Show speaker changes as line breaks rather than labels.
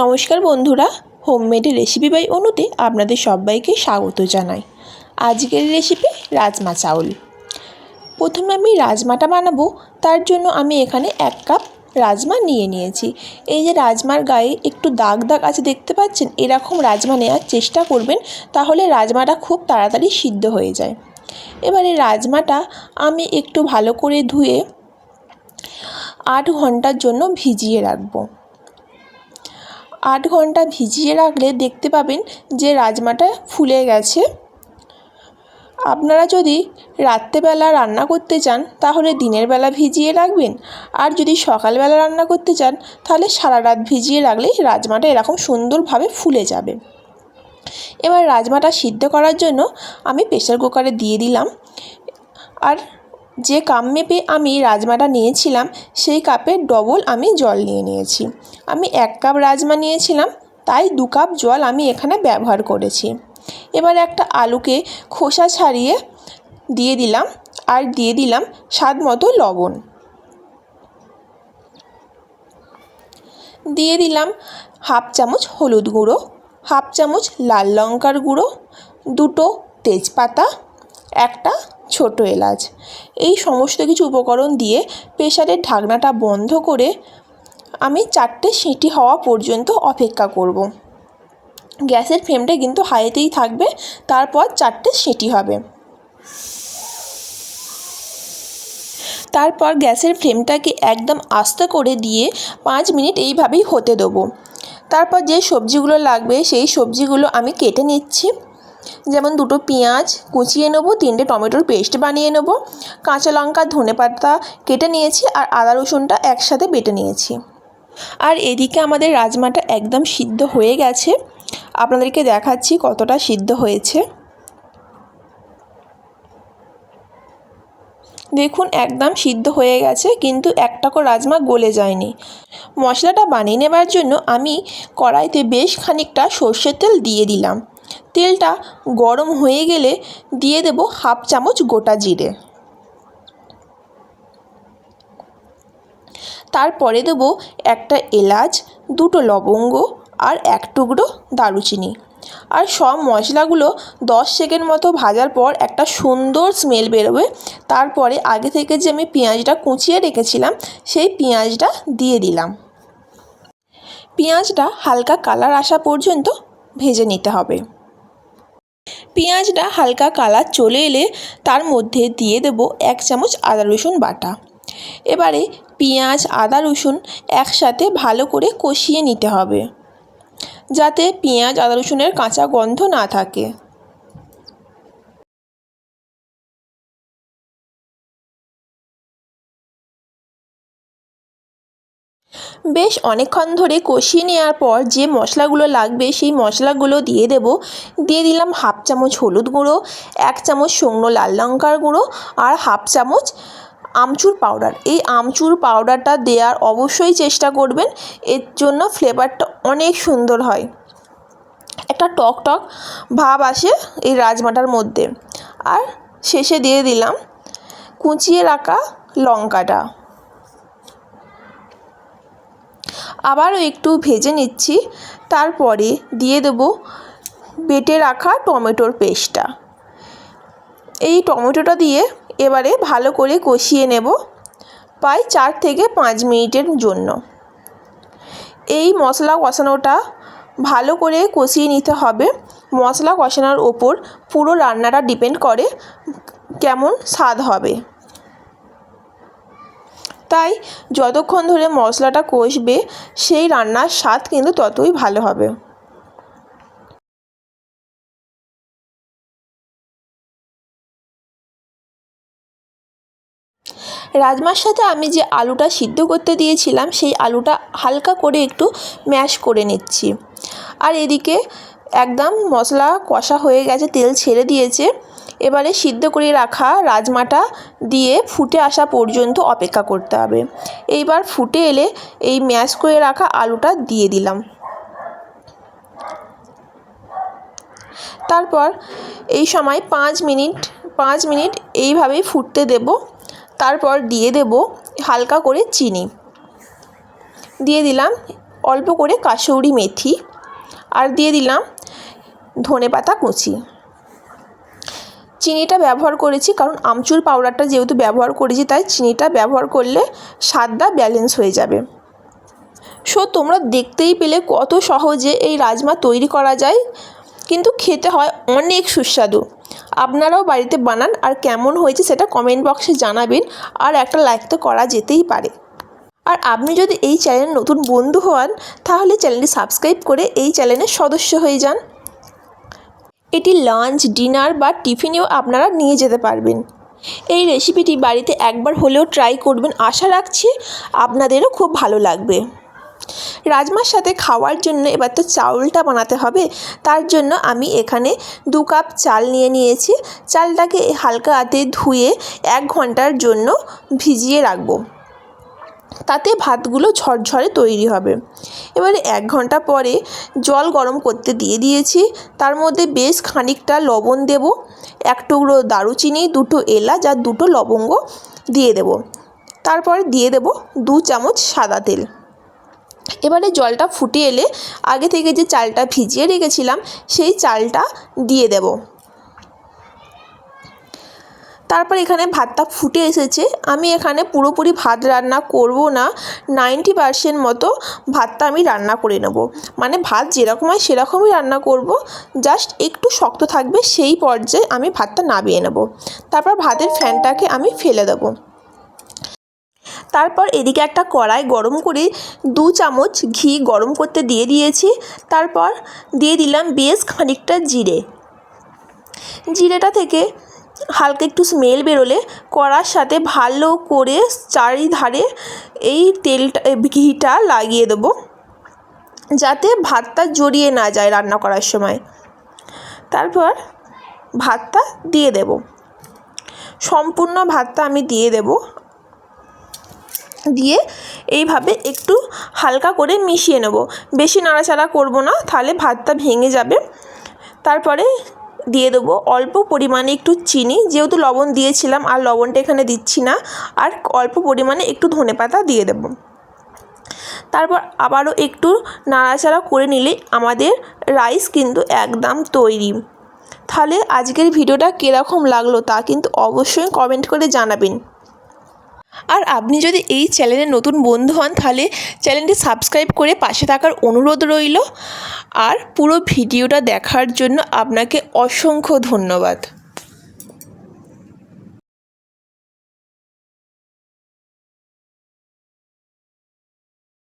নমস্কার বন্ধুরা homemade recipe by অনুতে আপনাদের সবাইকে স্বাগত জানাই। আজকের রেসিপি রাজমা চাউল। প্রথমে আমি রাজমাটা বানাবো, তার জন্য আমি এখানে এক কাপ রাজমা নিয়ে নিয়েছি। এই যে রাজমার গায়ে একটু দাগ দাগ আছে দেখতে পাচ্ছেন, এরকম রাজমা নেওয়ার চেষ্টা করবেন, তাহলে রাজমাটা খুব তাড়াতাড়ি সিদ্ধ হয়ে যায়। এবারে রাজমাটা আমি একটু ভালো করে ধুয়ে আট ঘণ্টার জন্য ভিজিয়ে রাখব। আট ঘণ্টা ভিজিয়ে রাখলে দেখতে পাবেন যে রাজমাটা ফুলে গেছে। আপনারা যদি রাত্রেবেলা রান্না করতে চান, তাহলে দিনের বেলা ভিজিয়ে রাখবেন। আর যদি সকালবেলা রান্না করতে চান, তাহলে সারা রাত ভিজিয়ে রাখলেই রাজমাটা এরকম সুন্দরভাবে ফুলে যাবে। এবার রাজমাটা সিদ্ধ করার জন্য আমি প্রেসার কুকারে দিয়ে দিলাম। আর যে কাপ মেপে আমি রাজমাটা নিয়েছিলাম, সেই কাপের ডবল আমি জল নিয়ে নিয়েছি। আমি এক কাপ রাজমা নিয়েছিলাম, তাই দু কাপ জল আমি এখানে ব্যবহার করেছি। এবার একটা আলুকে খোসা ছাড়িয়ে দিয়ে দিলাম, আর দিয়ে দিলাম স্বাদ মতো লবণ। দিয়ে দিলাম হাফ চামচ হলুদ গুঁড়ো, হাফ চামচ লাল লঙ্কার গুঁড়ো, দুটো তেজপাতা, একটা ছোট এলাচ। এই সমস্ত কিছু উপকরণ দিয়ে প্রেশারের ঢাকনাটা বন্ধ করে আমি চারটে সিটি হওয়া পর্যন্ত অপেক্ষা করব। গ্যাসের ফ্লেমটা কিন্তু হাইতেই থাকবে, তারপর চারটে সিটি হবে। তারপর গ্যাসের ফ্লেমটাকে একদম আস্তে করে দিয়ে পাঁচ মিনিট এইভাবেই হতে দেবো। তারপর যে সবজিগুলো লাগবে সেই সবজিগুলো আমি কেটে নিচ্ছি। যেমন দুটো পেঁয়াজ কুচিয়ে নেব, তিনটে টমেটোর পেস্ট বানিয়ে নেব, কাঁচা লঙ্কা, ধনে পাতা কেটে নিয়েছি আর আদা রসুনটা একসাথে বেটে নিয়েছি। আর এদিকে আমাদের রাজমাটা একদম সিদ্ধ হয়ে গেছে। আপনাদেরকে দেখাচ্ছি কতটা সিদ্ধ হয়েছে। দেখুন, একদম সিদ্ধ হয়ে গেছে, কিন্তু একটাকো রাজমা গলে যায়নি। মশলাটা বানিয়ে নেবার জন্য আমি কড়াইতে বেশ খানিকটা সর্ষের তেল দিয়ে দিলাম। তেলটা গরম হয়ে গেলে দিয়ে দেব হাফ চামচ গোটা জিরে। তারপরে দেবো একটা এলাচ, দুটো লবঙ্গ আর এক টুকরো দারুচিনি। আর সব মশলাগুলো দশ সেকেন্ড মতো ভাজার পর একটা সুন্দর স্মেল বেরোবে। তারপরে আগে থেকে যে আমি পেঁয়াজটা কুচিয়ে রেখেছিলাম, সেই পেঁয়াজটা দিয়ে দিলাম। পেঁয়াজটা হালকা কালার আসা পর্যন্ত ভেজে নিতে হবে। পেঁয়াজটা হালকা কালার চলে এলে তার মধ্যে দিয়ে দেব এক চামচ আদা রসুন বাটা। এবারে পেঁয়াজ, আদা, রসুন একসাথে ভালো করে কষিয়ে নিতে হবে। যাতে পেঁয়াজ, আদা, রসুনের কাঁচা গন্ধ না থাকে। বেশ অনেকক্ষণ ধরে কষিয়ে নেওয়ার পর যে মশলাগুলো লাগবে সেই মশলাগুলো দিয়ে দেব। দিয়ে দিলাম হাফ চামচ হলুদ গুঁড়ো, এক চামচ শুকনো লাল লঙ্কার গুঁড়ো আর হাফ চামচ আমচুর পাউডার। এই আমচুর পাউডারটা দেওয়ার অবশ্যই চেষ্টা করবেন, এর জন্য ফ্লেভারটা অনেক সুন্দর হয়। একটা টক টক ভাব আসে এই রাজমাটার মধ্যে। আর শেষে দিয়ে দিলাম কুচিয়ে রাখা লঙ্কাটা। আবারও একটু ভেজে নিচ্ছি, তারপরে দিয়ে দেব বেটে রাখা টমেটোর পেস্টটা। এই টমেটোটা দিয়ে এবারে ভালো করে কষিয়ে নেব প্রায় চার থেকে পাঁচ মিনিটের জন্য। এই মশলা কষানোটা ভালো করে কষিয়ে নিতে হবে। মশলা কষানোর ওপর পুরো রান্নাটা ডিপেন্ড করে কেমন স্বাদ হবে। তাই যতক্ষণ ধরে মশলাটা কষবে, সেই রান্নার স্বাদ কিন্তু ততই ভালো হবে। রাজমার সাথে আমি যে আলুটা সিদ্ধ করতে দিয়েছিলাম, সেই আলুটা হালকা করে একটু ম্যাশ করে নিচ্ছি। আর এদিকে একদম মশলা কষা হয়ে গেছে, তেল ছেড়ে দিয়েছে। এবারে সিদ্ধ করে রাখা রাজমাটা দিয়ে ফুটে আসা পর্যন্ত অপেক্ষা করতে হবে। এইবার ফুটে এলে এই ম্যাশ করে রাখা আলুটা দিয়ে দিলাম। তারপর এই সময় পাঁচ মিনিট পাঁচ মিনিট এইভাবেই ফুটতে দেব। তারপর দিয়ে দেব হালকা করে চিনি। দিয়ে দিলাম অল্প করে কাসৌরি মেথি। আর দিয়ে দিলাম ধনে পাতা কুচি। চিনিটা ব্যবহার করেছি, কারণ আমচুর পাউডারটা যেহেতু ব্যবহার করেছি, তাই চিনিটা ব্যবহার করলে স্বাদটা ব্যালেন্স হয়ে যাবে। সো তোমরা দেখতেই পেলে কত সহজে এই রাজমা তৈরি করা যায়, কিন্তু খেতে হয় অনেক সুস্বাদু। আপনারাও বাড়িতে বানান আর কেমন হয়েছে সেটা কমেন্ট বক্সে জানাবেন, আর একটা লাইক তো করা যেতেই পারে। আর আপনি যদি এই চ্যানেলের নতুন বন্ধু হন, তাহলে চ্যানেলটি সাবস্ক্রাইব করে এই চ্যানেলের সদস্য হয়ে যান। এটি লাঞ্চ, ডিনার বা টিফিনেও আপনারা নিয়ে যেতে পারবেন। এই রেসিপিটি বাড়িতে একবার হলেও ট্রাই করবেন। আশা রাখছি আপনাদেরও খুব ভালো লাগবে। রাজমার সাথে খাওয়ার জন্য এবার তো চাউলটা বানাতে হবে। তার জন্য আমি এখানে দু কাপ চাল নিয়ে নিয়েছি। চালটাকে হালকা হাতে ধুয়ে এক ঘণ্টার জন্য ভিজিয়ে রাখব। তাতে ভাতগুলো ঝরঝরে তৈরি হবে। এবারে এক ঘণ্টা পরে জল গরম করতে দিয়ে দিয়েছি। তার মধ্যে বেশ খানিকটা লবণ দেব। এক টুকরো দারুচিনি, দুটো এলাচ আর দুটো লবঙ্গ দিয়ে দেব। তারপর দিয়ে দেব দু চামচ সাদা তেল। এবারে জলটা ফুটে এলে আগে থেকে যে চালটা ভিজিয়ে রেখেছিলাম, সেই চালটা দিয়ে দেব। তারপর এখানে ভাতটা ফুটে এসেছে। আমি এখানে পুরোপুরি ভাত রান্না করব না নাইনটি পারসেন্ট মতো ভাতটা আমি রান্না করে নেব। মানে ভাত যেরকম হয় সেরকমই রান্না করব জাস্ট একটু শক্ত থাকবে সেই পর্যায়ে আমি ভাতটা নামিয়ে নেব। তারপর ভাতের ফ্যানটাকে আমি ফেলে দেবো। তারপর এদিকে একটা কড়াই গরম করে দু চামচ ঘি গরম করতে দিয়ে দিয়েছি। তারপর দিয়ে দিলাম বেশ খানিকটা জিরে। জিরেটা থেকে হালকা একটু স্মেল বেরোলে কড়ার সাথে ভালো করে চারিধারে এই তেলটা ঘিটা লাগিয়ে দেবো। যাতে ভাতটা জড়িয়ে না যায় রান্না করার সময়। তারপর ভাতটা দিয়ে দেব। সম্পূর্ণ ভাতটা আমি দিয়ে দেব। দিয়ে এইভাবে একটু হালকা করে মিশিয়ে নেব। বেশি নাড়াচাড়া করব না, তাহলে ভাতটা ভেঙে যাবে। তারপরে দিয়ে দেবো। অল্প পরিমাণে একটু চিনি, যেহেতু লবণ দিয়েছিলাম আর লবণটা এখানে দিচ্ছি না, আর অল্প পরিমাণে একটু ধনে পাতা দিয়ে দেবো। তারপর আবারও একটু নাড়াচাড়া করে নিলে আমাদের রাইস কিন্তু একদম তৈরি। তাহলে আজকের ভিডিওটা কীরকম লাগল তা কিন্তু অবশ্যই কমেন্ট করে জানাবেন। আর আপনি যদি এই চ্যানেলে নতুন বন্ধু হন, তাহলে চ্যানেলটি সাবস্ক্রাইব করে পাশে থাকার অনুরোধ রইল। আর পুরো ভিডিওটা দেখার জন্য আপনাকে অসংখ্য ধন্যবাদ।